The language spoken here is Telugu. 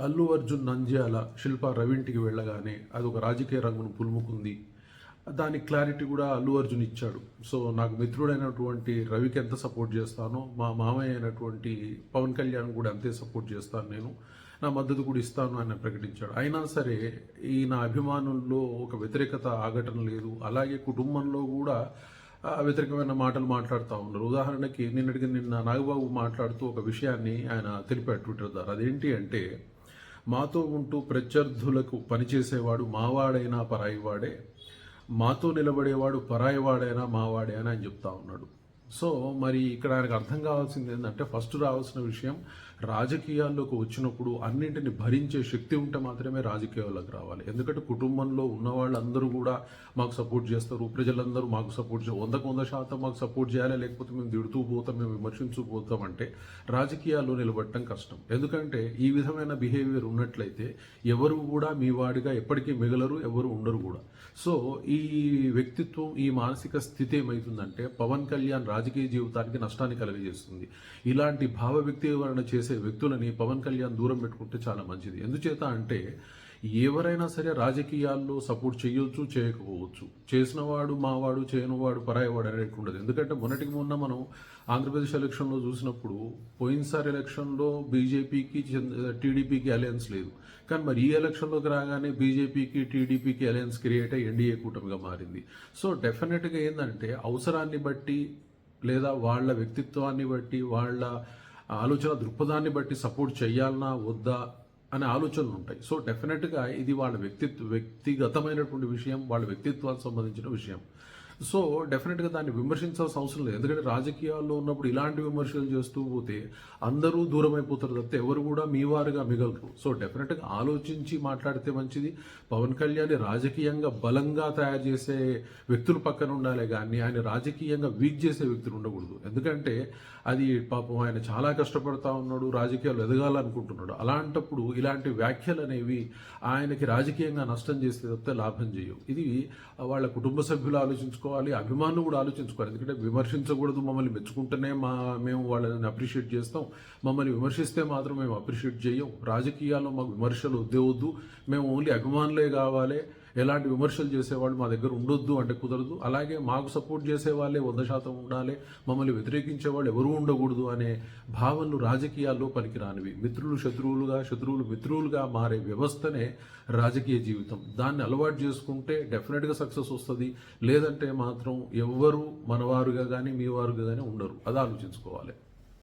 అల్లు అర్జున్ నంద్యాల శిల్ప రవింటికి వెళ్ళగానే అది ఒక రాజకీయ రంగును పులుముకుంది. దాని క్లారిటీ కూడా అల్లు అర్జున్ ఇచ్చాడు. సో నాకు మిత్రుడైనటువంటి రవికి ఎంత సపోర్ట్ చేస్తానో మా మామయ్య అయినటువంటి పవన్ కళ్యాణ్ కూడా అంతే సపోర్ట్ చేస్తాను నేను. నా మద్దతు కూడా ఇస్తాను అని ప్రకటించాడు. అయినా సరే ఈ నా అభిమానుల్లో ఒక వ్యతిరేకత ఆగటం లేదు. అలాగే కుటుంబంలో కూడా వ్యతిరేకమైన మాటలు మాట్లాడుతూ ఉన్నారు. ఉదాహరణకి నిన్నటికి నిన్న నాగబాబు మాట్లాడుతూ ఒక విషయాన్ని ఆయన తెలిపాడు ట్విట్టర్ ద్వారా. అదేంటి అంటే మాతో ఉంటూ ప్రత్యర్థులకు పనిచేసేవాడు మావాడైనా పరాయివాడే మాతో నిలబడేవాడు పరాయివాడైనా మావాడే అని ఆయన చెప్తా ఉన్నాడు. సో మరి ఇక్కడ ఆయనకు అర్థం కావాల్సింది ఏంటంటే ఫస్ట్ రావాల్సిన విషయం రాజకీయాల్లోకి వచ్చినప్పుడు అన్నింటిని భరించే శక్తి ఉంటే మాత్రమే రాజకీయాల్లోకి రావాలి. ఎందుకంటే కుటుంబంలో ఉన్న వాళ్ళందరూ కూడా మాకు సపోర్ట్ చేస్తారు. ప్రజలందరూ మాకు సపోర్ట్ చే వందకు వంద శాతం మాకు సపోర్ట్ చేయాలి లేకపోతే మేము తిడుతూ పోతాం మేము విమర్శించూ పోతాం అంటే రాజకీయాల్లో నిలబడటం కష్టం. ఎందుకంటే ఈ విధమైన బిహేవియర్ ఉన్నట్లయితే ఎవరు కూడా మీ వాడిగా ఎప్పటికీ మిగలరు ఎవరు ఉండరు కూడా. సో ఈ వ్యక్తిత్వం ఈ మానసిక స్థితి ఏమవుతుందంటే పవన్ కళ్యాణ్ రాజకీయ జీవితానికి నష్టాన్ని కలుగజేస్తుంది. ఇలాంటి భావ వ్యక్తీకరణ చేసే వ్యక్తులని పవన్ కళ్యాణ్ దూరం పెట్టుకుంటే చాలా మంచిది. ఎందుచేత అంటే ఎవరైనా సరే రాజకీయాల్లో సపోర్ట్ చేయొచ్చు చేయకపోవచ్చు. చేసిన వాడు మావాడు చేయనివాడు పరాయవాడు అనేట్టు ఉండదు. ఎందుకంటే మొన్నటికి మొన్న మనం ఆంధ్రప్రదేశ్ ఎలక్షన్లో చూసినప్పుడు పోయినసారి ఎలక్షన్లో బీజేపీకి టీడీపీకి అలయన్స్ లేదు. కానీ మరి ఈ ఎలక్షన్లోకి రాగానే బీజేపీకి టీడీపీకి అలయన్స్ క్రియేట్ అయ్యి ఎన్డీఏ కూటమిగా మారింది. సో డెఫినెట్గా ఏంటంటే అవసరాన్ని బట్టి లేదా వాళ్ళ వ్యక్తిత్వాన్ని బట్టి వాళ్ళ ఆలోచన దృక్పథాన్ని బట్టి సపోర్ట్ చేయాలనా వద్దా అనే ఆలోచనలు ఉంటాయి. సో డెఫినెట్గా ఇది వాళ్ళ వ్యక్తిత్వ వ్యక్తిగతమైనటువంటి విషయం వాళ్ళ వ్యక్తిత్వానికి సంబంధించిన విషయం. సో డెఫినెట్గా దాన్ని విమర్శించాల్సిన అవసరం లేదు. ఎందుకంటే రాజకీయాల్లో ఉన్నప్పుడు ఇలాంటి విమర్శలు చేస్తూ పోతే అందరూ దూరం అయిపోతారు తప్పితే ఎవరు కూడా మీ వారుగా మిగలరు. సో డెఫినెట్గా ఆలోచించి మాట్లాడితే మంచిది. పవన్ కళ్యాణ్ రాజకీయంగా బలంగా తయారు చేసే వ్యక్తులు పక్కన ఉండాలి కానీ ఆయన రాజకీయంగా వీక్ చేసే వ్యక్తులు ఉండకూడదు. ఎందుకంటే అది పాపం ఆయన చాలా కష్టపడతా ఉన్నాడు రాజకీయాలు ఎదగాలనుకుంటున్నాడు. అలాంటప్పుడు ఇలాంటి వ్యాఖ్యలు అనేవి ఆయనకి రాజకీయంగా నష్టం చేస్తే తప్పితే లాభం చేయవు. ఇది వాళ్ళ కుటుంబ సభ్యులు ఆలోచించుకోవాలి అభిమానులు కూడా ఆలోచించుకోవాలి. ఎందుకంటే విమర్శించకూడదు మమ్మల్ని మెచ్చుకుంటేనే మా మేము వాళ్ళని అప్రిషియేట్ చేస్తాం. మమ్మల్ని విమర్శిస్తే మాత్రం మేము అప్రిషియేట్ చేయం రాజకీయాల్లో మాకు విమర్శలు వద్దే వద్దు. మేము ఓన్లీ అభిమానులే కావాలి. ఎలాంటి విమర్శలు చేసేవాళ్ళు మా దగ్గర ఉండొద్దు అంటే కుదరదు. అలాగే మాకు సపోర్ట్ చేసే వాళ్ళే వంద శాతం ఉండాలి. మమ్మల్ని వ్యతిరేకించే వాళ్ళు ఎవరూ ఉండకూడదు అనే భావనలు రాజకీయాల్లో పనికిరానివి. మిత్రులు శత్రువులుగా శత్రువులు మిత్రులుగా మారే వ్యవస్థనే రాజకీయ జీవితం. దాన్ని అలవాటు చేసుకుంటే డెఫినెట్గా సక్సెస్ వస్తుంది. లేదంటే మాత్రం ఎవ్వరూ మనవారుగా కానీ మీ వారుగా కానీ ఉండరు. అది ఆలోచించుకోవాలి.